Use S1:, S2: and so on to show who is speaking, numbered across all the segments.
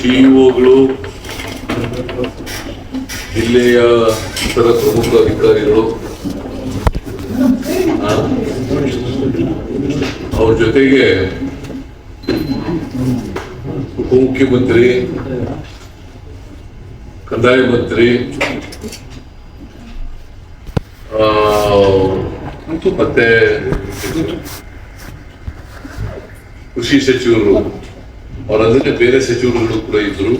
S1: ಸಿಇಒಗಳು ಜಿಲ್ಲೆಯ ಇತರ ಪ್ರಮುಖ ಅಧಿಕಾರಿಗಳು ಅವ್ರ ಜೊತೆಗೆ ಉಪಮುಖ್ಯಮಂತ್ರಿ ಕಂದಾಯ ಮಂತ್ರಿ ಮತ್ತೆ ಕೃಷಿ ಸಚಿವರು. ಅವರಂದ್ರೆ ಬೇರೆ ಸಚಿವರುಗಳು ಕೂಡ ಇದ್ರು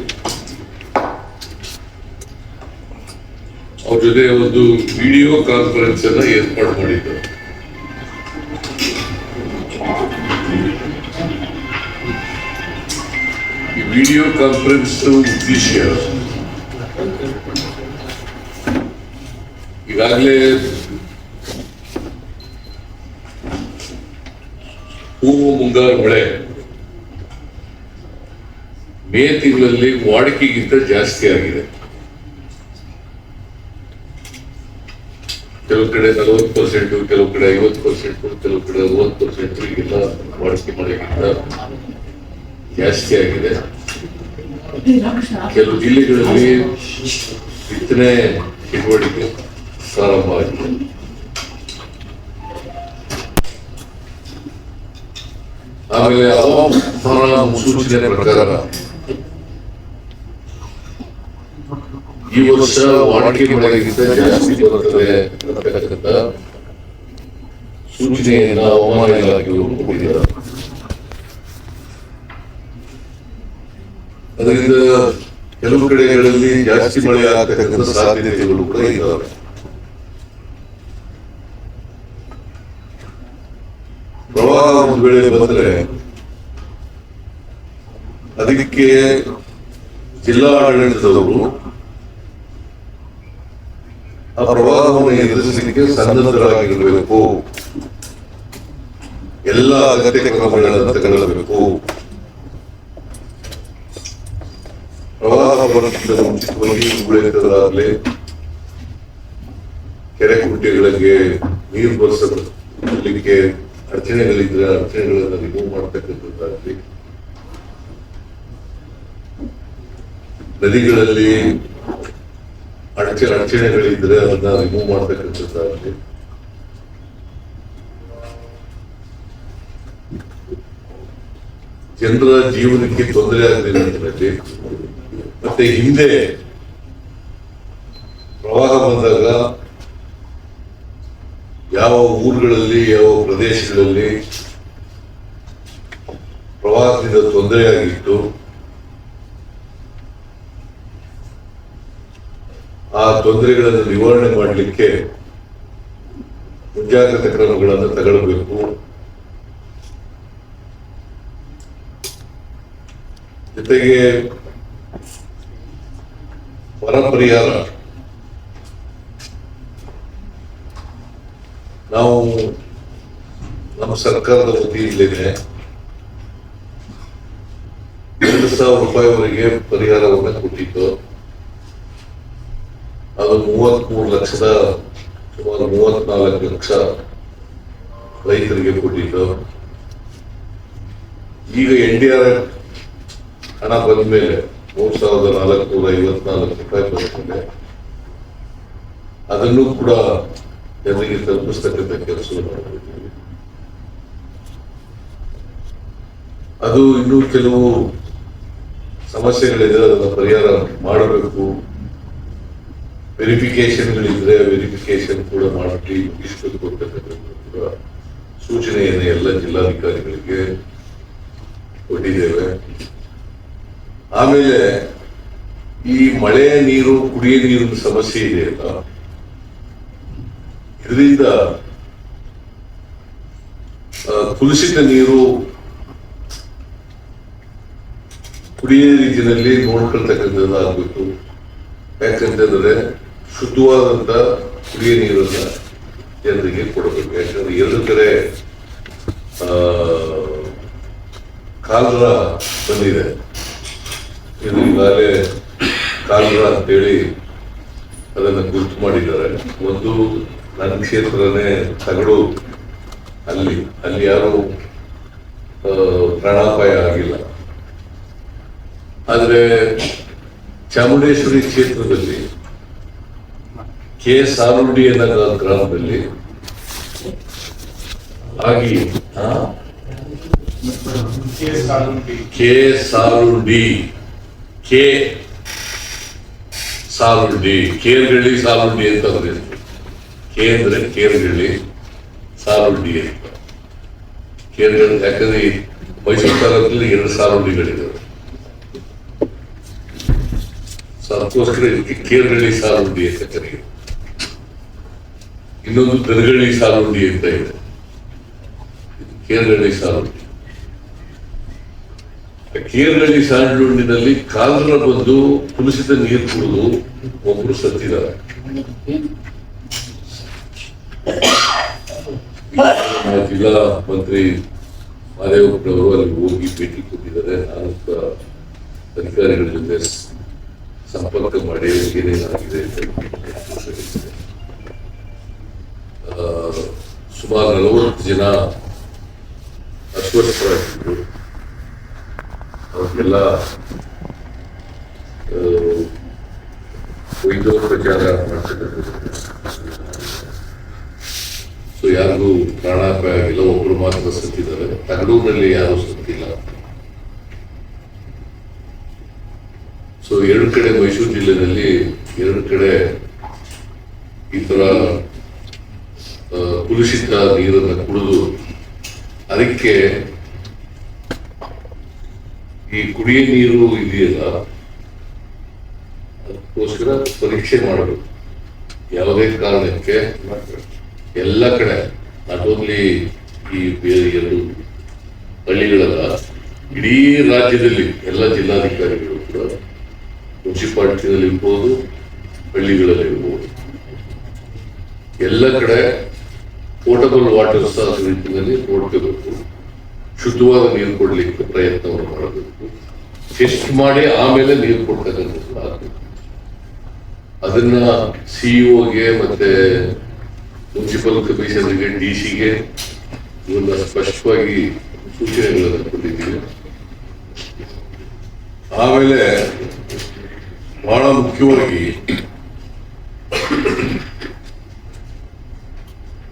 S1: ಅವ್ರ ಜೊತೆ ಒಂದು ವಿಡಿಯೋ ಕಾನ್ಫರೆನ್ಸ್ ಅನ್ನ ಏರ್ಪಾಡು ಮಾಡಿದ್ರು ಈ ವಿಡಿಯೋ ಕಾನ್ಫರೆನ್ಸ್ ಉದ್ದೇಶ. ಈಗಾಗಲೇ ಹೂವು ಮುಂಗಾರು ಮಳೆ. ಮೇ ತಿಂಗಳಲ್ಲಿ ವಾಡಿಕೆಗಿಂತ ಜಾಸ್ತಿ ಆಗಿದೆ. ಕೆಲವು ಕಡೆ ನಲವತ್ತು ಪರ್ಸೆಂಟ್, ಕೆಲವು ಕಡೆ ಐವತ್ತು ಪರ್ಸೆಂಟ್, ಕೆಲವು ಕಡೆ ಅರವತ್ತು ಪರ್ಸೆಂಟ್ ಈಗೆಲ್ಲ ವಾಡಿಕೆ ಮಳೆಗಿಂತ ಜಾಸ್ತಿ ಆಗಿದೆ. ಕೆಲವು ಜಿಲ್ಲೆಗಳಲ್ಲಿ ಬಿತ್ತನೆ ಚಟುವಟಿಕೆ ಪ್ರಾರಂಭ ಆಗಿದೆ. ಆಮೇಲೆ ಹವಾಮಾನ ಮುನ್ಸೂಚನೆ ಪ್ರಕಾರ ಈ ವರ್ಷ ವಾಡಿಕೆ ಮಳೆಗಿಂತ ಜಾಸ್ತಿ ಬರುತ್ತದೆ ಅಂತಕ್ಕಂಥ ಸೂಚನೆಯನ್ನ ಹವಾಮಾನ ಇಲಾಖೆಯವರು ಕೊಟ್ಟಿದ್ದಾರೆ ಅದರಿಂದ ಕೆಲವು ಕಡೆಗಳಲ್ಲಿ ಜಾಸ್ತಿ ಮಳೆ ಆಗತಕ್ಕಂಥ ಸಾಧ್ಯತೆಗಳು ಕೂಡ ಇದ್ದಾವೆ. ಪ್ರವಾಹ ಒಂದು ವೇಳೆ ಬಂದ್ರೆ ಅದಕ್ಕೆ ಜಿಲ್ಲಾ ಆಡಳಿತದವರು ಆ ಪ್ರವಾಹವನ್ನು ಎದುರಿಸಲಿಕ್ಕೆ ಸನ್ನದ್ಧರಾಗಿರಬೇಕು. ಎಲ್ಲ ಅಗತ್ಯ ಕ್ರಮಗಳನ್ನು ತಗೊಳ್ಳಬೇಕು. ಪ್ರವಾಹ ಬರುತ್ತಿದ್ದ ಮುಂಚಿತವಾಗಿ ಉಳಿತದಾಗಲಿ ಕೆರೆ ಕುಂಟೆಗಳಿಗೆ ನೀರು ಬರ್ಸಲಿಕ್ಕೆ ಅಡಚಣೆಗಳಿದ್ರೆ ಅಡಚಣೆಗಳನ್ನು ರಿಮೂವ್ ಮಾಡತಕ್ಕಂಥದ್ದಾಗಲಿ. ನದಿಗಳಲ್ಲಿ ಅಡಚ ಅಡಚಣೆಗಳಿದ್ರೆ ಅದನ್ನ ರಿಮೂವ್ ಮಾಡ್ತಕ್ಕಂಥದ್ದಾಗಲಿ. ಜನರ ಜೀವನಕ್ಕೆ ತೊಂದರೆ ಆಗಲಿ ಅಂತ ಮತ್ತೆ ಹಿಂದೆ ಪ್ರವಾಹ ಬಂದಾಗ ಯಾವ ಊರುಗಳಲ್ಲಿ, ಯಾವ ಪ್ರದೇಶಗಳಲ್ಲಿ ಪ್ರವಾಹದಿಂದ ತೊಂದರೆಯಾಗಿತ್ತು ಆ ತೊಂದರೆಗಳನ್ನು ನಿವಾರಣೆ ಮಾಡಲಿಕ್ಕೆ ಮುಂಜಾಗ್ರತೆ ಕ್ರಮಗಳನ್ನು ತಗೊಳ್ಬೇಕು. ಜೊತೆಗೆ ಪರಪರಿಹಾರ ನಾವು ನಮ್ಮ ಸರ್ಕಾರದ ವತಿಯಿಂದಲೇ ಎರಡು ಸಾವಿರ ರೂಪಾಯಿವರೆಗೆ ಪರಿಹಾರವನ್ನು ಕೊಟ್ಟಿದ್ದು. ಅದು ಮೂವತ್ಮೂರು ಲಕ್ಷದ, ಸುಮಾರು ಮೂವತ್ನಾಲ್ಕು ಲಕ್ಷ ರೈತರಿಗೆ ಕೊಟ್ಟಿದ್ದು. ಈಗ ಎನ್ ಡಿ ಆರ್ ಎಫ್ ಹಣ ಬಂದ ಮೇಲೆ ಮೂರ್ ಸಾವಿರದ ನಾಲ್ಕುನೂರ ಐವತ್ನಾಲ್ಕು ರೂಪಾಯಿ ಬರ್ತದೆ ಅದನ್ನು ಕೂಡ ಜನರಿಗೆ ತಲುಪಿಸ್ತಕ್ಕಂಥ ಕೆಲಸ ಅದು ಇನ್ನೂ ಕೆಲವು ಸಮಸ್ಯೆಗಳಿದೆ, ಅದನ್ನು ಪರಿಹಾರ ಮಾಡಬೇಕು. ವೆರಿಫಿಕೇಶನ್ಗಳಿದ್ರೆ ವೆರಿಫಿಕೇಶನ್ ಕೂಡ ಮಾಡಿ ಇಷ್ಟು ಕೂಡ ಸೂಚನೆಯನ್ನು ಎಲ್ಲ ಜಿಲ್ಲಾಧಿಕಾರಿಗಳಿಗೆ ಕೊಟ್ಟಿದ್ದೇವೆ. ಆಮೇಲೆ ಈ ಮಳೆ ನೀರು ಕುಡಿಯ ನೀರಿನ ಸಮಸ್ಯೆ ಇದೆಯಲ್ಲ ಇದರಿಂದ ಆ, ಕುಲುಷಿತ ನೀರು ಕುಡಿಯ ರೀತಿಯಲ್ಲಿ ನೋಡ್ಕೊಳ್ತಕ್ಕಂಥದ್ದು ಆಗ್ಬೇಕು ಯಾಕಂತಂದ್ರೆ ಶುದ್ಧವಾದಂತ ಕುಡಿಯ ನೀರನ್ನ ಜನರಿಗೆ ಕೊಡಬೇಕು. ಯಾಕಂದ್ರೆ ಎರಡು ಕಡೆ ಕಾಲರ ಬಂದಿದೆ. ಇದು ಈಗಾಗಲೇ ಕಾಲರ ಅಂತೇಳಿ ಅದನ್ನು ಗುರುತು ಮಾಡಿದ್ದಾರೆ. ಒಂದು ನನ್ನ ಕ್ಷೇತ್ರನೇ ತಗಡು. ಅಲ್ಲಿ ಅಲ್ಲಿ ಯಾರು ಪ್ರಾಣಾಪಾಯ ಆಗಿಲ್ಲ. ಆದರೆ ಚಾಮುಂಡೇಶ್ವರಿ ಕ್ಷೇತ್ರದಲ್ಲಿ ಕೆ ಸಾರುಡಿ ಅನ್ನೋ ಗ್ರಾಮದಲ್ಲಿ ಆಗಿ? ಕೆ ಸಾರುಡಿ ಕೆ ಸಾರುಡಿ ಕೇರ್ಗಳ್ಳಿ ಸಾರುಡಿ ಅಂತ ಹೆಸರು ಕೆ ಅಂದ್ರೆ ಕೇರ್ಗಳ್ಳಿ ಸಾರುಡಿ ಅಂತ. ಕೇರ್ಗಳ್ಳಿ ಯಾಕಂದ್ರೆ ಮೈಸೂರು ತಾಲೂಕಲ್ಲಿ ಎರಡು ಸಾರುಂಡಿಗಳಿದ್ದಾವೆ ಸೊ ಅದಕ್ಕೋಸ್ಕರ ಇದಕ್ಕೆ ಕೇರ್ಗಳ್ಳಿ ಸಾರುಂಡಿ ಅಂತ ಕರೆಯುತ್ತೆ. ಇನ್ನೊಂದು ದರ್ಗಳ್ಳಿ ಸಾಲುಂಡಿ ಅಂತ ಇದೆ. ಕೇರಳಿ ಸಾಲುಂಡಿ ಕೇರಳಿ ಸಾಲುಂಡಿನಲ್ಲಿ ಕಾಲರ ಬಂದು ಕುಲಿಸಿದ ನೀರು ಕುಡಿದು ಒಬ್ರು ಸತ್ತಿದ್ದಾರೆ. ಜಿಲ್ಲಾ ಮಂತ್ರಿ ಮಾದೇವಪ್ಪನವರು ಅಲ್ಲಿ ಹೋಗಿ ಭೇಟಿ ಕೊಟ್ಟಿದ್ದಾರೆ. ನಾನು ಅಧಿಕಾರಿಗಳ ಜೊತೆ ಸಂಪರ್ಕ ಮಾಡಿ ಏನೇನಾಗಿದೆ ಅಂತ ತಿಳಿಸಿದೆ. ಆ, ಸುಮಾರು ನಲವತ್ತು ಜನ ಅಸ್ವಸ್ಥರಾಗಿದ್ದರು ಅವ್ರಿಗೆಲ್ಲ ವೈದ್ಯೋಪಚಾರ ಮಾಡ್ತಿದ್ದಾರೆ ಸೊ ಯಾರಿಗೂ ಪ್ರಾಣಾಪಾಯ ಆಗಿಲ್ಲ ಒಬ್ಬರು ಮಾತ್ರ ಸತ್ತಿದ್ದಾರೆ ತಗಡೂರಿನಲ್ಲಿ ಯಾರು ಸತ್ತಿಲ್ಲ ಸೊ ಎರಡು ಕಡೆ ಮೈಸೂರು ಜಿಲ್ಲೆಯಲ್ಲಿ ಎರಡು ಕಡೆ ಈ ಆ, ಕುಲುಷಿತ ನೀರನ್ನು ಕುಡಿದು ಅದಕ್ಕೆ ಈ ಕುಡಿಯ ನೀರು ಇದೆಯಲ್ಲ, ಅದಕ್ಕೋಸ್ಕರ ಪರೀಕ್ಷೆ ಮಾಡಬೇಕು. ಯಾವುದೇ ಕಾರಣಕ್ಕೆ ಎಲ್ಲ ಕಡೆ ನಾಟ್ ಓನ್ಲಿ ಈ ಬೇರೆ ಎರಡು ಹಳ್ಳಿಗಳಲ್ಲ, ಇಡೀ ರಾಜ್ಯದಲ್ಲಿ ಎಲ್ಲ ಜಿಲ್ಲಾಧಿಕಾರಿಗಳು ಕೂಡ ಮುನ್ಸಿಪಾಲ್ಟಿನಲ್ಲಿ ಇರ್ಬೋದು, ಹಳ್ಳಿಗಳಲ್ಲಿ ಇರ್ಬೋದು. ಎಲ್ಲ ಕಡೆ ಪೋರ್ಟಬಲ್ ವಾಟರ್ ಸಹ ನಿಟ್ಟಿನಲ್ಲಿ ನೋಡ್ಕೋಬೇಕು ಶುದ್ಧವಾದ ನೀರು ಕೊಡಲಿಕ್ಕೆ ಪ್ರಯತ್ನವನ್ನು ಮಾಡಬೇಕು. ಟೆಸ್ಟ್ ಮಾಡಿ ಆಮೇಲೆ ನೀರು ಕೊಡ್ತಕ್ಕಂಥದ್ದು ಆಗಬೇಕು ಅದನ್ನ ಸಿಇಒಗೆ ಮತ್ತೆ ಮುನ್ಸಿಪಲ್ ಕಮಿಷನರ್ಗೆ, ಡಿ ಸಿಗೆ ಇವನ್ನ ಸ್ಪಷ್ಟವಾಗಿ ಸೂಚನೆಗಳನ್ನು ಕೊಟ್ಟಿದ್ದೀವಿ. ಆಮೇಲೆ ಬಹಳ ಮುಖ್ಯವಾಗಿ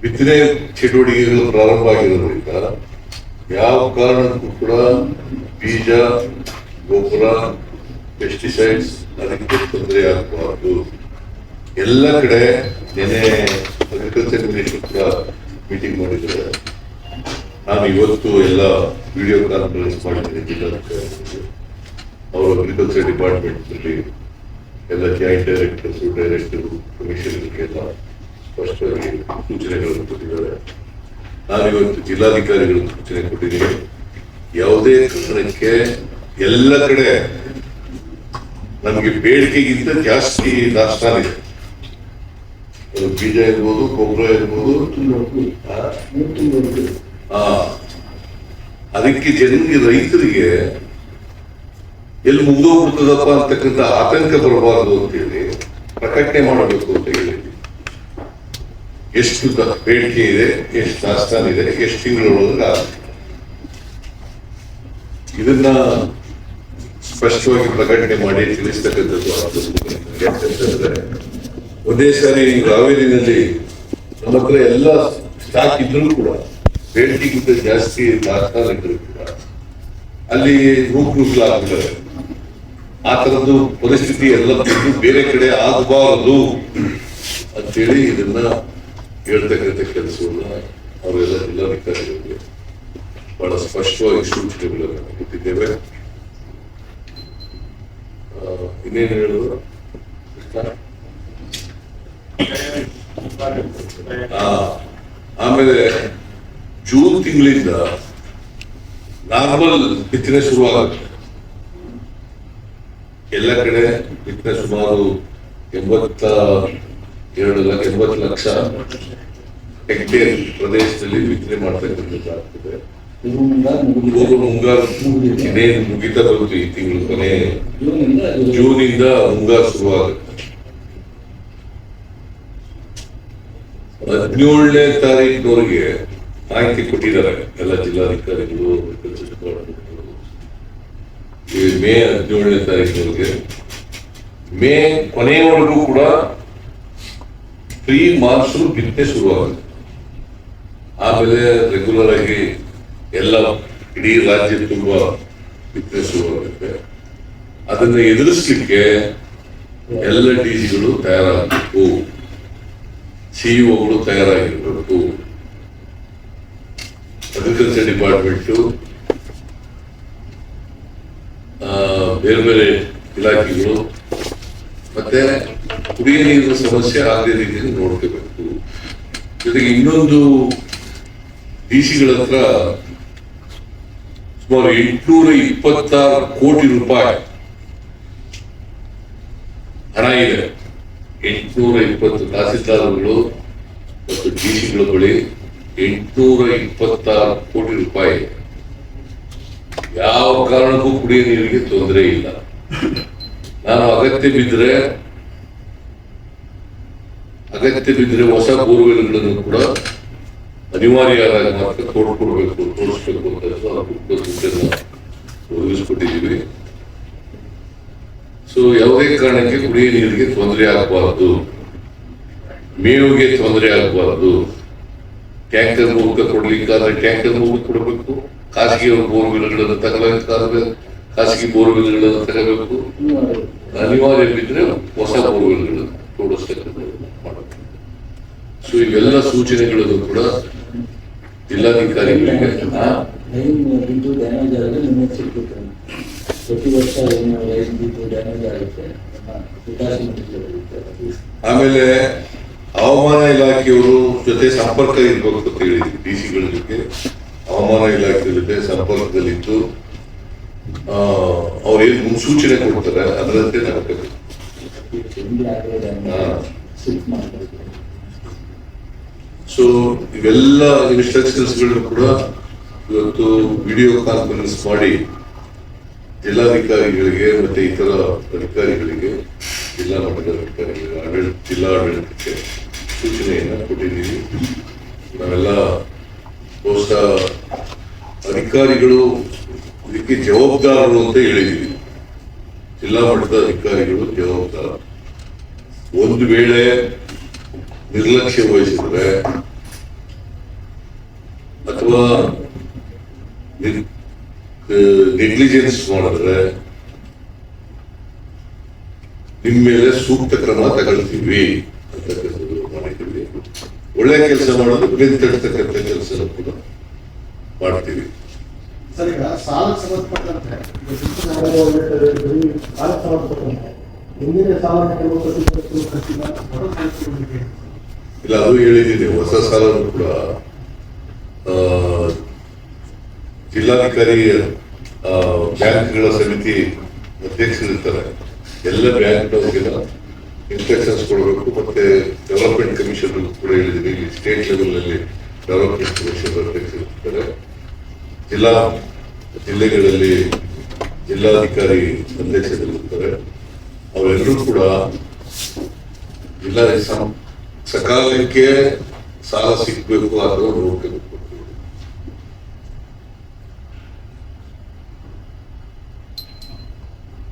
S1: ಬಿತ್ತನೆ ಚಟುವಟಿಕೆಗಳು ಪ್ರಾರಂಭ ಆಗಿರೋದ್ರಿಂದ ಯಾವ ಕಾರಣಕ್ಕೂ ಕೂಡ ಬೀಜ, ಗೊಬ್ಬರ ಪೆಸ್ಟಿಸೈಡ್ಸ್ ಅದಕ್ಕೆ ತೊಂದರೆ ಆಗಬಾರ್ದು. ಎಲ್ಲ ಕಡೆ ನೆನೆ ಅಗ್ರಿಕಲ್ಚರ್ ಮಿನಿಸ್ಟರ್ ಕೂಡ ಮೀಟಿಂಗ್ ಮಾಡಿದ್ದಾರೆ. ನಾನು ಇವತ್ತು ಎಲ್ಲ ವಿಡಿಯೋ ಕಾನ್ಫರೆನ್ಸ್ ಮಾಡಿದ್ದೀನಿ, ಜಿಲ್ಲಾ ಅವರು ಅಗ್ರಿಕಲ್ಚರ್ ಡಿಪಾರ್ಟ್ಮೆಂಟ್ ಎಲ್ಲ ಜಾಯಿಂಟ್ ಡೈರೆಕ್ಟರ್ಸ್ ಡೈರೆಕ್ಟರ್ ಕಮಿಷನರ್ಗೆಲ್ಲ ಸ್ಪಷ್ಟವಾಗಿ ಸೂಚನೆಗಳನ್ನು ಕೊಟ್ಟಿದ್ದಾರೆ ನಾನಿವತ್ತು ಜಿಲ್ಲಾಧಿಕಾರಿಗಳು ಸೂಚನೆ ಕೊಟ್ಟಿದ್ದೀನಿ ಯಾವುದೇ ಕಾರಣಕ್ಕೆ ಎಲ್ಲ ಕಡೆ ನಮಗೆ ಬೇಡಿಕೆಗಿಂತ ಜಾಸ್ತಿ ದಾಸ್ತಾನ ಇದೆ. ಬೀಜ ಇರ್ಬೋದು ಕೊಬ್ಬರ ಇರ್ಬೋದು ಅದಕ್ಕೆ ಜನರಿಗೆ, ರೈತರಿಗೆ ಎಲ್ಲಿ ಮುಗಿದೋಗ್ಬಿಡ್ತದಪ್ಪ ಅಂತಕ್ಕಂಥ ಆತಂಕ ಬರಬಾರದು ಅಂತೇಳಿ ಪ್ರಕಟಣೆ ಮಾಡಬೇಕು ಅಂತ ಹೇಳಿದ್ವಿ. ಎಷ್ಟು ಬೇಡಿಕೆ ಇದೆ, ಎಷ್ಟು ದಾಸ್ತಾನ ಇದೆ, ಎಷ್ಟು ತಿಂಗಳೊಳಗೆ. ಇದನ್ನ ಸ್ಪಷ್ಟವಾಗಿ ಪ್ರಕಟಣೆ ಮಾಡಿ ತಿಳಿಸ್ತಕ್ಕಂಥದ್ದು. ಯಾಕಂತಂದ್ರೆ ಒಂದೇ ಸಾರಿ ಕಾವೇರಿನಲ್ಲಿ ನಮ್ಮ ಹತ್ರ ಎಲ್ಲ ಸ್ಟಾಕ್ ಇದ್ರೂ ಕೂಡ ಬೇಡಿಕೆಗಿಂತ ಜಾಸ್ತಿ ದಾಸ್ತಾನ ಇದ್ರು ಕೂಡ ಅಲ್ಲಿ ರೂಪುರುಸಲಾಗ್ತದೆ ಆ ತರದ್ದು ಪರಿಸ್ಥಿತಿ ಎಲ್ಲ ಬೇರೆ ಕಡೆ ಆಗಬಾರದು ಅಂತೇಳಿ ಇದನ್ನ ಹೇಳ್ತಕ್ಕಂಥ ಕೆಲಸವನ್ನ ಅವರೆಲ್ಲ ಜಿಲ್ಲಾಧಿಕಾರಿಗಳಿಗೆ ಬಹಳ ಸ್ಪಷ್ಟವಾಗಿ ಸೂಚನೆಗಳನ್ನು ಕೊಟ್ಟಿದ್ದೇವೆ. ಇನ್ನೇನು ಹೇಳುದು? ಕೃಷ್ಣ? ಆ, ಆಮೇಲೆ ಜೂನ್ ತಿಂಗಳಿಂದ ನಾರ್ಮಲ್ ಬಿತ್ತನೆ ಶುರುವಾಗುತ್ತೆ. ಎಲ್ಲ ಕಡೆ ಬಿತ್ತನೆ ಸುಮಾರು ಎಂಬತ್ತ ಎರಡು ಲಕ್ಷ ಎಂಬತ್ತು ಲಕ್ಷ ಹೆಕ್ಟೇರ್ ಪ್ರದೇಶದಲ್ಲಿ ವಿತರಣೆ ಮಾಡ್ತಕ್ಕಂಥದ್ದು ಆಗ್ತದೆ ಪೂರ್ವ ಮುಂಗಾರು ಇನ್ನೇನು ಮುಗಿತಾ ಬರುತ್ತೆ ಈ ತಿಂಗಳು ಕೊನೆ. ಜೂನ್ ಇಂದ ಮುಂಗಾರು ಶುರುವಾಗುತ್ತೆ. ಹದಿನೇಳನೇ ತಾರೀಕಿನವರೆಗೆ ಮಾಹಿತಿ ಕೊಟ್ಟಿದ್ದಾರೆ ಎಲ್ಲ ಜಿಲ್ಲಾಧಿಕಾರಿಗಳು ಮೇ ಹದಿನೇಳನೇ ತಾರೀಕಿನವರೆಗೆ ಮೇ ಕೊನೆಯವರೆಗೂ ಕೂಡ ಪ್ರೀ ಮಾನ್ಸೂನ್ ಬಿತ್ತನೆ ಶುರುವಾಗುತ್ತೆ ಆಮೇಲೆ ರೆಗ್ಯುಲರ್ ಆಗಿ ಎಲ್ಲ ಇಡೀ ರಾಜ್ಯ ತುಂಬ ಬಿತ್ತನೆ ಶುರುವಾಗುತ್ತೆ. ಅದನ್ನ ಎದುರಿಸಲಿಕ್ಕೆ ಎಲ್ಲ ಡಿ ಜಿಗಳು ತಯಾರಾಗಬೇಕು. ಸಿಇಒಗಳು ತಯಾರಾಗಿರ್ಬೇಕು. ಅಗ್ರಿಕಲ್ಚರ್ ಡಿಪಾರ್ಟ್ಮೆಂಟು ಬೇರೆ ಬೇರೆ ಇಲಾಖೆಗಳು, ಮತ್ತೆ ಕುಡಿಯ ನೀರಿನ ಸಮಸ್ಯೆ ಆಗದೇ ರೀತಿಯಲ್ಲಿ ನೋಡ್ಕೋಬೇಕು. ಜೊತೆಗೆ ಇನ್ನೊಂದು ಡಿ ಸಿಗಳ ಹತ್ರ ಸುಮಾರು ಎಂಟುನೂರ ಇಪ್ಪತ್ತಾರು ಕೋಟಿ ರೂಪಾಯಿ ಹಣ ಇದೆ. ಎಂಟುನೂರ ಇಪ್ಪತ್ತು ತಹಸೀಲ್ದಾರ್ಗಳು ಮತ್ತು ಡಿ ಸಿಗಳ ಬಳಿ ಎಂಟುನೂರ ಇಪ್ಪತ್ತಾರು ಕೋಟಿ ರೂಪಾಯಿ. ಯಾವ ಕಾರಣಕ್ಕೂ ಕುಡಿಯ ನೀರಿಗೆ ತೊಂದರೆ ಇಲ್ಲ. ನಾನು ಅಗತ್ಯ ಬಿದ್ದರೆ ಅಗತ್ಯ ಬಿದ್ದರೆ ಹೊಸ ಬೋರ್ವೆಲ್ಗಳನ್ನು ಕೂಡ ಅನಿವಾರ್ಯ ತೋಡ್ಕೊಡ್ಬೇಕು ತೋರಿಸ್ಬೇಕು ಅಂತ ಒದಗಿಸ್ಕೊಟ್ಟಿದ್ದೀವಿ. ಸೊ ಯಾವುದೇ ಕಾರಣಕ್ಕೆ ಕುಡಿಯ ನೀರಿಗೆ ತೊಂದರೆ ಆಗಬಾರದು. ಮೇವಿಗೆ ತೊಂದರೆ ಆಗಬಾರದು. ಟ್ಯಾಂಕರ್ ಮೂಲಕ ಕೊಡ್ಲಿಕ್ಕಾದ್ರೆ ಟ್ಯಾಂಕರ್ ಮೂಲಕ ಕೊಡಬೇಕು. ಖಾಸಗಿ ಬೋರ್ವೆಲ್ಗಳನ್ನು ತಗೊಳ್ಳಬೇಕಾದ್ರೆ ಖಾಸಗಿ ಬೋರ್ವೆಲ್ಗಳನ್ನು ತಗೋಬೇಕು ಅನಿವಾರ್ಯ ಬಿದ್ದರೆ ಹೊಸ ಬೋರ್ವೆಲ್ಗಳನ್ನು ತೋಡಿಸ್ತಕ್ಕಂಥದ್ದು ಮಾಡಬೇಕು ಸೊ ಇವೆಲ್ಲ ಸೂಚನೆಗಳನ್ನು ಕೂಡ ಜಿಲ್ಲಾಧಿಕಾರಿಗಳಿಗೆ ಆ,
S2: ಲೈನ್ ಬಿದ್ದು ಡ್ಯಾಮೇಜ್ ಆದರೆ ನಿಮಗೆ ಸಿಗ್ತದೆ ಪ್ರತಿ ವರ್ಷ ಏನು ಲೈನ್ ಬಿದ್ದು ಡ್ಯಾಮೇಜ್ ಸೂಚನೆಗಳನ್ನು ಕೂಡ ಜಿಲ್ಲಾಧಿಕಾರಿಗಳಿಗೆ
S1: ಆಮೇಲೆ ಹವಾಮಾನ ಇಲಾಖೆಯವರು ಜೊತೆ ಸಂಪರ್ಕ ಇರಬೇಕು ಅಂತ ಹೇಳಿದ್ರು ಡಿ ಸಿಗಳ ಜೊತೆ ಹವಾಮಾನ ಇಲಾಖೆ ಜೊತೆ ಸಂಪರ್ಕದಲ್ಲಿದ್ದು ಅವ್ರು ಏನು ಮುನ್ಸೂಚನೆ ಕೊಡ್ತಾರೆ ಅದರಂತೆ ನಡ್ಕೋಬೇಕು
S2: ಹಿಂದೆ ಆಗಿರೋ ಡ್ಯಾಮೇಜ್ ಶಿಫ್ಟ್ ಮಾಡಬೇಕು
S1: ಸೊ ಇವೆಲ್ಲ ಇನ್ಸ್ಟ್ರಕ್ಷನ್ಸ್ಗಳನ್ನು ಕೂಡ ಇವತ್ತು ವಿಡಿಯೋ ಕಾನ್ಫರೆನ್ಸ್ ಮಾಡಿ ಜಿಲ್ಲಾಧಿಕಾರಿಗಳಿಗೆ ಮತ್ತೆ ಇತರ ಅಧಿಕಾರಿಗಳಿಗೆ, ಜಿಲ್ಲಾ ಮಟ್ಟದ ಅಧಿಕಾರಿಗಳಿಗೆ, ಆಡಳಿತ, ಜಿಲ್ಲಾ ಆಡಳಿತಕ್ಕೆ ಸೂಚನೆಯನ್ನ ಕೊಟ್ಟಿದ್ದೀವಿ. ನಾವೆಲ್ಲ ಬಹುಶಃ ಅಧಿಕಾರಿಗಳು ಇದಕ್ಕೆ ಜವಾಬ್ದಾರರು ಅಂತ ಹೇಳಿದ್ದೀವಿ. ಜಿಲ್ಲಾ ಮಟ್ಟದ ಅಧಿಕಾರಿಗಳು ಜವಾಬ್ದಾರ. ಒಂದು ವೇಳೆ ನಿರ್ಲಕ್ಷ್ಯ ವಹಿಸಿದ್ರೆ ಅಥವಾ ನೆಗ್ಲಿಜೆನ್ಸ್ ಮಾಡಿದ್ರೆ ನಿಮ್ಮ ಮೇಲೆ ಸೂಕ್ತ ಕ್ರಮ ತಗೊಳ್ತೀವಿ ಅಂತಕ್ಕಂಥದ್ದು ಮಾಡಿದ್ದೀವಿ ಒಳ್ಳೆ ಕೆಲಸ ಮಾಡೋದು ಕೆಲಸ ಕೂಡ ಮಾಡ್ತೀವಿ.
S3: ಸಾಲಕ್ಕೆ ಸಂಬಂಧಪಟ್ಟಂತೆ
S1: ಇಲ್ಲ ಅದು ಹೇಳಿದ್ದೀನಿ. ಹೊಸ ಸಾಲನು ಕೂಡ ಆ, ಜಿಲ್ಲಾಧಿಕಾರಿ ಬ್ಯಾಂಕ್ಗಳ ಸಮಿತಿ ಅಧ್ಯಕ್ಷರಿರ್ತಾರೆ. ಎಲ್ಲ ಬ್ಯಾಂಕ್ನವ್ರಿಗೆಲ್ಲ ಇನ್ಸ್ಟ್ರಕ್ಷನ್ಸ್ ಕೊಡಬೇಕು. ಮತ್ತೆ ಡೆವಲಪ್ಮೆಂಟ್ ಕಮಿಷನ್ ಕೂಡ ಹೇಳಿದ್ದೀನಿ ಇಲ್ಲಿ ಸ್ಟೇಟ್ ಲೆವೆಲ್ನಲ್ಲಿ ಡೆವಲಪ್ಮೆಂಟ್ ಕಮಿಷನ್ ಅಧ್ಯಕ್ಷರಿರ್ತಾರೆ. ಜಿಲ್ಲಾ, ಜಿಲ್ಲೆಗಳಲ್ಲಿ ಜಿಲ್ಲಾಧಿಕಾರಿ ಅಧ್ಯಕ್ಷರಿರ್ತಾರೆ. ಅವರೆಲ್ಲರೂ ಕೂಡ ಜಿಲ್ಲಾ ಸಕಾಲಕ್ಕೆ ಸಾಲ ಸಿಗಬೇಕು ಅಥವಾ ನೋಡ್ಕೋಬೇಕು ಥ್ಯಾಂಕ್ ಯು
S3: ಕೆಲವೊಬ್ಬರು ಯಾವ ಹಣ ಸರ್ಕಾರಕ್ಕೆ ಕೆಲವೊಬ್ಬರು ಯಾವ ಹಣ ರೈತರ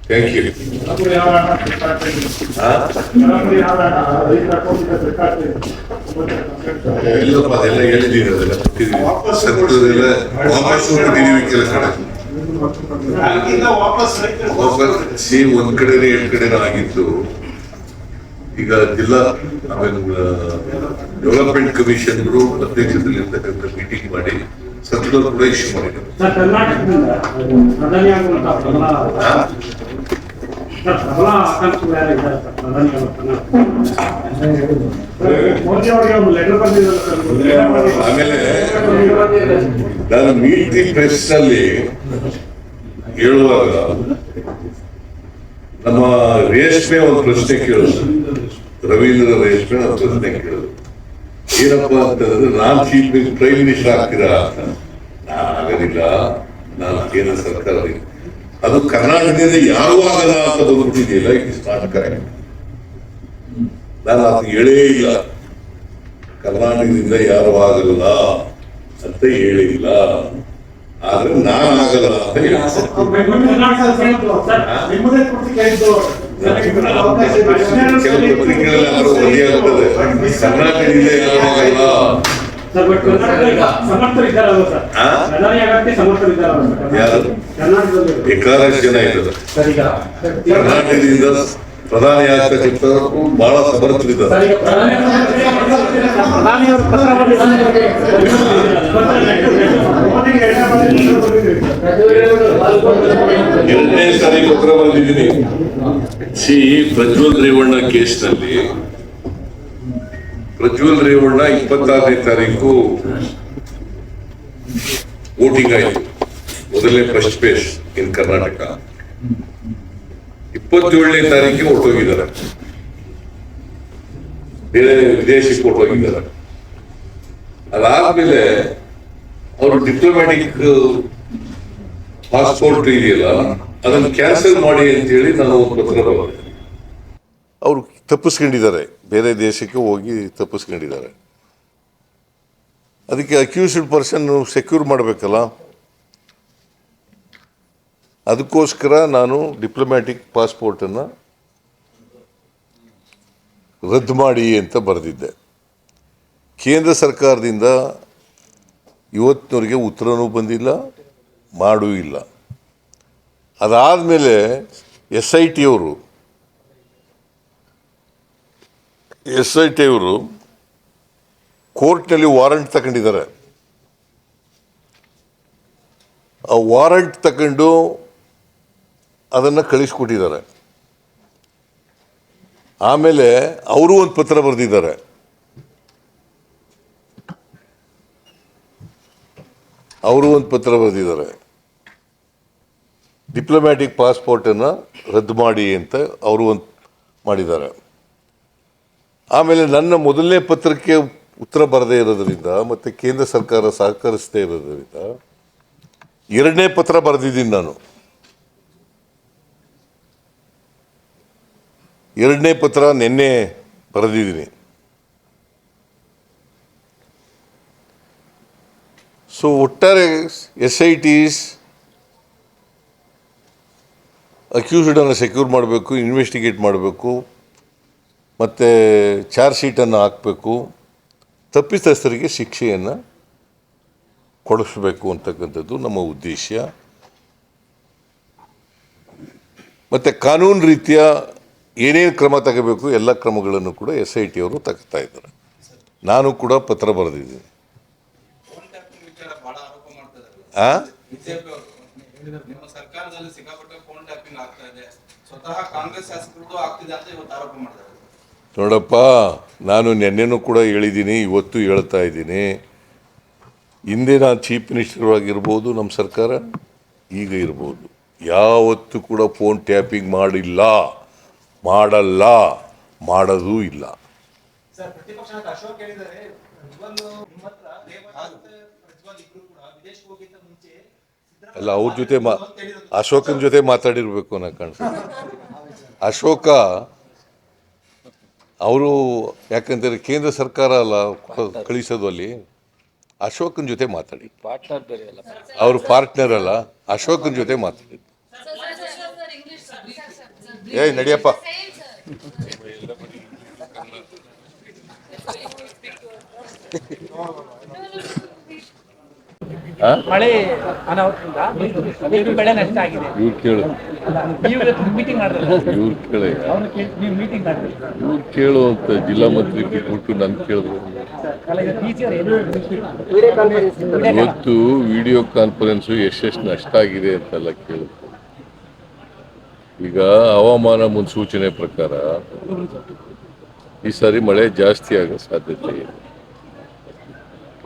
S1: ಎಲ್ಲಪ್ಪ ಅದೆಲ್ಲ ಅದೆಲ್ಲ ಸತ್ತದೆಲ್ಲ ವಾಪಸ್ ಕೊಟ್ಟಿದ್ದೀವಿ ಕೆಲಸ.
S3: ವಾಪಸ್
S1: ಸಿ ಒಂದ್ ಕಡೆನೇ ಎರಡ್ ಕಡೆನೇ ಆಗಿತ್ತು. ಈಗ ಜಿಲ್ಲಾ ಆಮೇಲೆ ಡೆವಲಪ್ಮೆಂಟ್ ಕಮಿಷನ್ ಅಧ್ಯಕ್ಷದಲ್ಲಿ ಇರ್ತಕ್ಕಂಥ ಮೀಟಿಂಗ್ ಮಾಡಿ ಸರ್ಕ್ಯುಲರ್ ಕೂಡ ಇಶ್ಯೂ ಮಾಡಿದ್ದಾರೆ ಆಮೇಲೆ ನಾನು ಹೇಳುವಾಗ ನಮ್ಮ ರೇಷ್ಮೆ ಒಂದು ಪ್ರಶ್ನೆ ಕೇಳಿದ್ರು ರವೀಂದ್ರ ರೇಷ್ಮೆ ಒಂದು ಪ್ರಶ್ನೆ ಕೇಳಿದ್ರು ಏನಪ್ಪ ಅಂತಂದ್ರೆ ನಾನ್ ಚೀಫ್ ಪ್ರೈಮ್ ಮಿನಿಸ್ಟರ್ ಆಗ್ತೀರಾ? ಅಂತ. ನಾನು ಆಗೋದಿಲ್ಲ ನಾನು ಕೇಂದ್ರ ಸರ್ಕಾರ ಅದು ಕರ್ನಾಟಕದಿಂದ ಯಾರೂ ಆಗಲ್ಲ ಅಂತ ಬಂದ್ಬಿಟ್ಟಿದೆಯಲ್ಲ ಇಟ್ ಇಸ್ ನಾಟ್ ಕರೆಕ್ಟ್ ನಾನು ಅದು ಹೇಳೇ ಇಲ್ಲ. ಕರ್ನಾಟಕದಿಂದ ಯಾರು ಆಗಲ್ಲ ಅಂತ ಹೇಳಿಲ್ಲ ಆದ್ರೆ ನಾನು ಆಗಲ್ಲ ಅಂತ ಹೇಳಿ
S3: ನಿಮ್ಮದೇ ಕುರ್ಚಿ ಕೇಳಿದ್ದು ಅವಕಾಶ ಇದೆ.
S1: ಕೆಲವು ಪತ್ರಿಕೆಗಳಲ್ಲಿ ಯಾರು ವರದಿಯಾಗುತ್ತದೆ ಕರ್ನಾಟಕದಿಂದ ಯಾರು ಆಗಲ್ಲ.
S4: ಸರ್. ಬಟ್ ಕರ್ನಾಟಕದಲ್ಲಿ ಸಮರ್ಥರಿದ್ದಾರಲ್ವ ಸರ್.
S1: ಆ?
S4: ಪ್ರಧಾನಿ ಆಗಕ್ಕೆ ಸಮರ್ಥರಿದ್ದಾರಲ್ವ ಸರ್.
S1: ಯಾರು?
S4: ಕರ್ನಾಟಕದಲ್ಲಿ.
S1: ಬೇಕಾದಷ್ಟು ಜನ ಇದ್ದಾರೆ.
S3: ಸರ್, ಈಗ
S1: ಕರ್ನಾಟಕದಿಂದ ಪ್ರಧಾನಿ ಆಗ್ತಕ್ಕಂಥವ್ರು ಬಹಳ ಸಮರ್ಥರಿದ್ದಾರೆ.
S3: ಎರಡನೇ
S1: ಸಾರಿ ಪತ್ರ ಬಂದಿದ್ದೀನಿ. ಸಿ. ಪ್ರಜ್ವಲ್ ರೇವಣ್ಣ ಕೇಸ್ನಲ್ಲಿ ಪ್ರಜ್ವಲ್ ರೇವಣ್ಣ ಇಪ್ಪತ್ತಾರನೇ ತಾರೀಕು ವೋಟಿಂಗ್ ಆಯಿತು. ಮೊದಲನೇ ಫಸ್ಟ್ ಫೇಸ್ ಇನ್ ಕರ್ನಾಟಕ ಇಪ್ಪತ್ತೇಳನೇ ತಾರೀಕಿಗೆ ಹೊರಟೋಗಿದ್ದಾರೆ. ಬೇರೆ ವಿದೇಶಕ್ಕೆ ಹೊರಟೋಗಿದ್ದಾರೆ. ಅದಾದ್ಮೇಲೆ ಅವರು ಡಿಪ್ಲೊಮ್ಯಾಟಿಕ್ ಪಾಸ್ಪೋರ್ಟ್ ಇದೆಯಲ್ಲ, ಅದನ್ನು ಕ್ಯಾನ್ಸಲ್ ಮಾಡಿ ಅಂತ ಹೇಳಿ ನಾನು ಪತ್ರ ಅವರು ತಪ್ಪಿಸ್ಕೊಂಡಿದ್ದಾರೆ. ಬೇರೆ ದೇಶಕ್ಕೆ ಹೋಗಿ ತಪ್ಪಿಸ್ಕೊಂಡಿದ್ದಾರೆ. ಅದಕ್ಕೆ ಅಕ್ಯೂಸ್ಡ್ ಪರ್ಸನ್ ಸೆಕ್ಯೂರ್ ಮಾಡಬೇಕಲ್ಲ? ಅದಕ್ಕೋಸ್ಕರ ನಾನು ಡಿಪ್ಲೊಮ್ಯಾಟಿಕ್ ಪಾಸ್ಪೋರ್ಟನ್ನು ರದ್ದು ಮಾಡಿ ಅಂತ ಬರೆದಿದ್ದೆ. ಕೇಂದ್ರ ಸರ್ಕಾರದಿಂದ ಇವತ್ತಿನವರೆಗೆ ಉತ್ತರನೂ ಬಂದಿಲ್ಲ, ಮಾಡೂ ಇಲ್ಲ. ಅದಾದಮೇಲೆ ಎಸ್ ಐ ಟಿ ಅವರು ಎಸ್ ಐ ಟಿ ಅವರು ಕೋರ್ಟ್ನಲ್ಲಿ ವಾರಂಟ್ ತಗೊಂಡಿದ್ದಾರೆ. ಆ ವಾರಂಟ್ ತಗೊಂಡು ಅದನ್ನು ಕಳಿಸ್ಕೊಟ್ಟಿದ್ದಾರೆ. ಆಮೇಲೆ ಅವರು ಒಂದು ಪತ್ರ ಬರೆದಿದ್ದಾರೆ. ಅವರು ಒಂದು ಪತ್ರ ಬರೆದಿದ್ದಾರೆ. ಡಿಪ್ಲೊಮ್ಯಾಟಿಕ್ ಪಾಸ್ಪೋರ್ಟನ್ನು ರದ್ದು ಮಾಡಿ ಅಂತ ಅವರು ಒಂದು ಮಾಡಿದ್ದಾರೆ. ಆಮೇಲೆ ನನ್ನ ಮೊದಲನೇ ಪತ್ರಕ್ಕೆ ಉತ್ತರ ಬರದೇ ಇರೋದ್ರಿಂದ ಮತ್ತು ಕೇಂದ್ರ ಸರ್ಕಾರ ಸಹಕರಿಸದೇ ಇರೋದ್ರಿಂದ ಎರಡನೇ ಪತ್ರ ಬರೆದಿದ್ದೀನಿ ನಾನು. ಎರಡನೇ ಪತ್ರ ನಿನ್ನೆ ಬರೆದಿದ್ದೀನಿ. ಸೊ ಒಟ್ಟಾರೆ ಎಸ್ ಐ ಟಿಸ್ ಅಕ್ಯೂಸ್ಡನ್ನು ಸೆಕ್ಯೂರ್ ಮಾಡಬೇಕು ಇನ್ವೆಸ್ಟಿಗೇಟ್ ಮಾಡಬೇಕು. ಮತ್ತು ಚಾರ್ಜ್ ಶೀಟನ್ನು ಹಾಕಬೇಕು. ತಪ್ಪಿತಸ್ಥರಿಗೆ ಶಿಕ್ಷೆಯನ್ನು ಕೊಡಿಸ್ಬೇಕು ಅಂತಕ್ಕಂಥದ್ದು ನಮ್ಮ ಉದ್ದೇಶ. ಮತ್ತು ಕಾನೂನು ರೀತಿಯ ಏನೇನು ಕ್ರಮ ತಗೋಬೇಕು, ಎಲ್ಲ ಕ್ರಮಗಳನ್ನು ಕೂಡ ಎಸ್ ಐ ಟಿ ಅವರು ತಗೋತಾ ಇದ್ದಾರೆ. ನಾನು ಕೂಡ ಪತ್ರ ಬರೆದಿದ್ದೀನಿ. ಆ?
S5: ಸ್ವತಃ ಕಾಂಗ್ರೆಸ್ ಶಾಸಕರು ಆಗ್ತಿದೆ ಅಂತ ಇವತ್ತು ಆರೋಪ ಮಾಡ್ತಾರೆ.
S1: ನೋಡಪ್ಪ ನಾನು ನಿನ್ನೆನೂ ಕೂಡ ಹೇಳಿದ್ದೀನಿ ಇವತ್ತು ಹೇಳ್ತಾ ಇದ್ದೀನಿ. ಹಿಂದೆ ನಾನು ಚೀಫ್ ಮಿನಿಸ್ಟರ್ ಆಗಿರ್ಬೋದು ನಮ್ಮ ಸರ್ಕಾರ ಈಗ ಇರ್ಬೋದು. ಯಾವತ್ತೂ ಕೂಡ ಫೋನ್ ಟ್ಯಾಪಿಂಗ್ ಮಾಡಿಲ್ಲ ಮಾಡಲ್ಲ ಮಾಡೋದೂ ಇಲ್ಲ. ಅಲ್ಲ ಅವ್ರ ಜೊತೆ ಮಾ ಅಶೋಕನ ಜೊತೆ ಮಾತಾಡಿರ್ಬೇಕು ಅನ್ನೋ ಕಾಣಿಸುತ್ತೆ. ಅಶೋಕ ಅವರು ಯಾಕಂದರೆ ಕೇಂದ್ರ ಸರ್ಕಾರ ಅಲ್ಲ ಕಳಿಸೋದು ಅಲ್ಲಿ. ಅಶೋಕನ ಜೊತೆ ಮಾತಾಡಿ.
S2: ಪಾರ್ಟ್ನರ್ ಬೇರೆ ಅಲ್ಲ.
S1: ಅವರು ಪಾರ್ಟ್ನರ್ ಅಲ್ಲ ಅಶೋಕನ ಜೊತೆ ಮಾತಾಡಿ. ಏಯ್ ನಡಿಯಪ್ಪ.
S6: ಮಳೆ ಅನಾಹುತದಿಂದ ಬೆಳೆ ನಷ್ಟ ಆಗಿದೆ.
S1: ಇವ್ರು ಕೇಳು.
S6: ಮೀಟಿಂಗ್
S1: ಇವ್ರು ಕೇಳಿ.
S6: ನೀವು ಮೀಟಿಂಗ್ ಮಾಡಿದ್ರಿ
S1: ಇವ್ರು ಕೇಳು ಅಂತ ಜಿಲ್ಲಾ ಮಂತ್ರಿ ಕೊಟ್ಟು ನನ್ ಕೇಳಿದ್ರು ಇವತ್ತು ವಿಡಿಯೋ ಕಾನ್ಫರೆನ್ಸ್ ಎಷ್ಟೆಷ್ಟು ನಷ್ಟ ಆಗಿದೆ ಅಂತೆಲ್ಲ ಕೇಳಿದ್ರು ಈಗ ಹವಾಮಾನ ಮುನ್ಸೂಚನೆ ಪ್ರಕಾರ ಈ ಸಾರಿ ಮಳೆ ಜಾಸ್ತಿ ಆಗೋ ಸಾಧ್ಯತೆ ಇದೆ.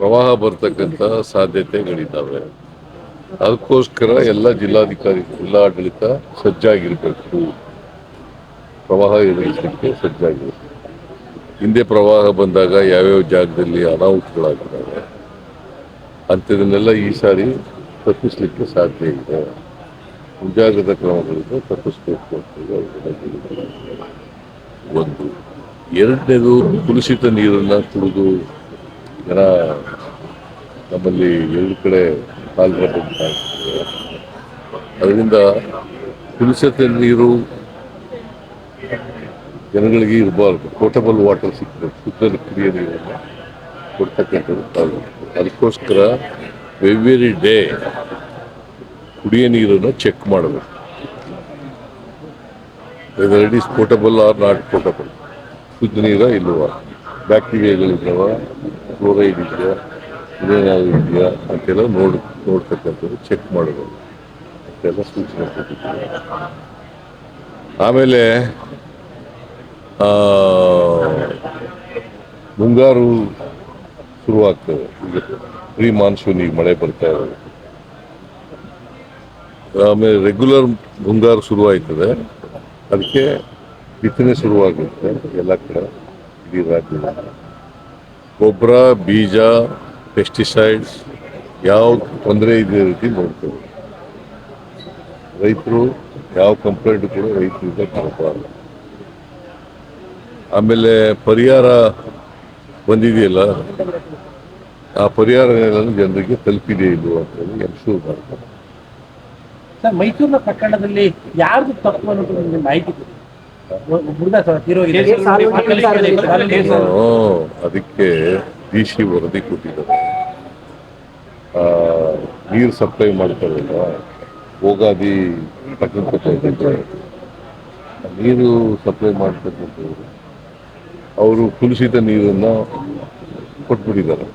S1: ಪ್ರವಾಹ ಬರ್ತಕ್ಕಂಥ ಸಾಧ್ಯತೆಗಳಿದ್ದಾವೆ. ಅದಕ್ಕೋಸ್ಕರ ಎಲ್ಲ ಜಿಲ್ಲಾಧಿಕಾರಿ, ಜಿಲ್ಲಾಡಳಿತ ಸಜ್ಜಾಗಿರಬೇಕು. ಪ್ರವಾಹ ಎದುರಿಸಲಿಕ್ಕೆ ಸಜ್ಜಾಗಿರಬೇಕು. ಹಿಂದೆ ಪ್ರವಾಹ ಬಂದಾಗ ಯಾವ್ಯಾವ ಜಾಗದಲ್ಲಿ ಅನಾಹುತಗಳಾಗಿದ್ದಾವೆ ಅಂಥದನ್ನೆಲ್ಲ ಈ ಸಾರಿ ತಪ್ಪಿಸಲಿಕ್ಕೆ ಸಾಧ್ಯ ಇದೆ. ಮುಂಜಾಗ್ರತಾ ಕ್ರಮಗಳಿಂದ ತಪ್ಪಿಸ್ಬೇಕು ಅಂತ. ಒಂದು. ಎರಡನೇದು ಕುಲುಷಿತ ನೀರನ್ನು ಕುಡಿದು ಜನ ನಮ್ಮಲ್ಲಿ ಎರಡು ಕಡೆ ಪಾಲ್ಗೊಂಡಿದ್ದಾರೆ. ಅದರಿಂದ ಕುಡಿಸದ ನೀರು ಜನಗಳಿಗೆ ಇರಬಾರ್ದು. ಪೋರ್ಟಬಲ್ ವಾಟರ್ ಸಿಗ್ತದೆ ಶುದ್ಧ ಕುಡಿಯೋ ನೀರನ್ನು ಕೊಡ್ತಕ್ಕಂಥದ್ದು ಅದಕ್ಕೋಸ್ಕರ ಎವ್ರಿ ಡೇ ಕುಡಿಯ ನೀರನ್ನು ಚೆಕ್ ಮಾಡಬೇಕು. It is portable or not portable ಶುದ್ಧ ನೀರ ಇಲ್ಲವ? ಬ್ಯಾಕ್ಟೀರಿಯಾಗಳಿದ್ದಾವ ಕ್ಲೋರೈಡ್ ಇದೆಯಾ? ಇದೇನಾದ್ರು ಇದೆಯಾ? ಅಂತೆಲ್ಲ ನೋಡ್, ನೋಡ್ತಕ್ಕಂಥದ್ದು. ಚೆಕ್ ಮಾಡಬೇಕು ಅಂತೆಲ್ಲ ಸೂಚನೆ ಕೊಟ್ಟಿದ್ದೀವಿ. ಆಮೇಲೆ ಮುಂಗಾರು ಶುರುವಾಗ್ತದೆ. ಈಗ ಪ್ರೀ ಮಾನ್ಸೂನ್ ಈಗ ಮಳೆ ಬರ್ತಾ ಇರೋದು ಆಮೇಲೆ ರೆಗ್ಯುಲರ್ ಮುಂಗಾರು ಶುರುವಾಯ್ತದೆ. ಅದಕ್ಕೆ ಬಿತ್ತನೆ ಶುರುವಾಗುತ್ತೆ ಎಲ್ಲ ಕಡೆ ಇಡೀ ರಾಜ್ಯದಲ್ಲಿ. ಗೊಬ್ಬರ, ಬೀಜ ಪೆಸ್ಟಿಸೈಡ್ಸ್ ಯಾವ ತೊಂದರೆ ಇದೆ ರೀತಿ ನೋಡ್ತೇವೆ. ರೈತರು ಯಾವ ಕಂಪ್ಲೇಂಟ್ ಕೂಡ ರೈತರಿಂದ ಕೊಡಬಾರ್ದು. ಆಮೇಲೆ ಪರಿಹಾರ ಬಂದಿದೆಯಲ್ಲ, ಆ ಪರಿಹಾರ ಜನರಿಗೆ ತಲುಪಿದೆ ಅಂತ ಹೇಳಿ ಎನ್ಶೂರ್ ಮಾಡ್ತಾರೆ.
S6: ಸರ್, ಮೈಸೂರಿನ ಪ್ರಕರಣದಲ್ಲಿ ಯಾರ್ದು ತಪ್ಪು ಅನ್ನೋದು ಮಾಹಿತಿ
S1: ನಾನು ಅದಕ್ಕೆ ಡಿ ಸಿ ವರದಿ ಕೊಟ್ಟಿದ್ದಾರೆ. ಆ, ನೀರು ಸಪ್ಲೈ ಮಾಡ್ತಾರಲ್ಲ ಹೋಗಾದಿ ನೀರು ಸಪ್ಲೈ ಮಾಡ್ತಕ್ಕಂಥವ್ರು ಅವರು ಕುಲುಷಿತ ನೀರನ್ನ ಕೊಟ್ಬಿಟ್ಟಿದ್ದಾರೆ.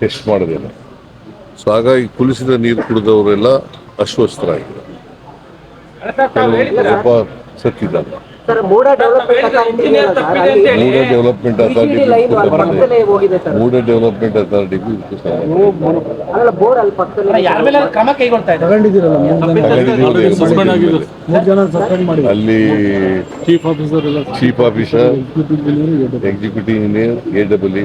S1: ಟೆಸ್ಟ್ ಮಾಡಿದ್ದೇನೆ. ಸೊ ಹಾಗಾಗಿ ಕುಲುಷಿತ ನೀರು ಕುಡಿದವರೆಲ್ಲ ಅಸ್ವಸ್ಥರಾಗಿದ್ದಾರೆ. ಒಬ್ಬ ಸತ್ತಿದ್ದಾರೆ
S7: sir MUDA development authority
S1: MUDA development ಅಥಾರಿಟಿಗೂ ಇದಕ್ಕೂ ಸಂಬಂಧ
S7: ಅಲ್ಲ ಬೋರ್ಡ್ ಅಲ್ಲಿ
S6: ಜನ ಕೈಗೊಳ್ತಾ ಇದ್ದಾರೆ
S1: ಅಲ್ಲಿ chief officer chief officer executive engineer A W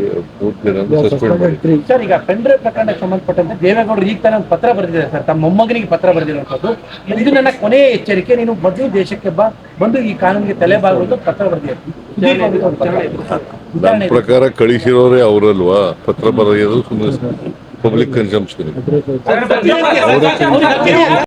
S1: ಮೂರು ಸಸ್ಪೆಂಡ್ ಮಾಡಿ
S6: ಸರ್ ಈಗ ಪೆಂಡ್ರೆ ಪ್ರಕರಣಕ್ಕೆ ಸಂಬಂಧಪಟ್ಟಂತೆ ದೇವೇಗೌಡರು ಈಗ ತನ್ನ ಪತ್ರ ಬರೆದಿದ್ದಾರೆ ಸರ್ ತಮ್ಮ ಮೊಮ್ಮಗನಿಗೆ ಪತ್ರ ಬರೆದಿರುವಂತದ್ದು ಇದು ನನ್ನ ಕೊನೆಯ ಎಚ್ಚರಿಕೆ ನೀನು ಮೊದಲು ದೇಶಕ್ಕೆ ಬಾ ಬಂದು ಈ ಕಾನೂನಿಗೆ ತಲೆ ಬಾಗುವುದು ಪತ್ರ ಬರೆದಿದ್ದಾರೆ
S1: ನನ್ನ ಪ್ರಕಾರ ಕಳಿಸಿರೋರೇ ಅವರಲ್ವಾ ಪತ್ರ ಬರೆಯೋದು ಸುಮ್ಮನೆ ಪಬ್ಲಿಕ್ ಕನ್ಸಂಪ್ಷನ್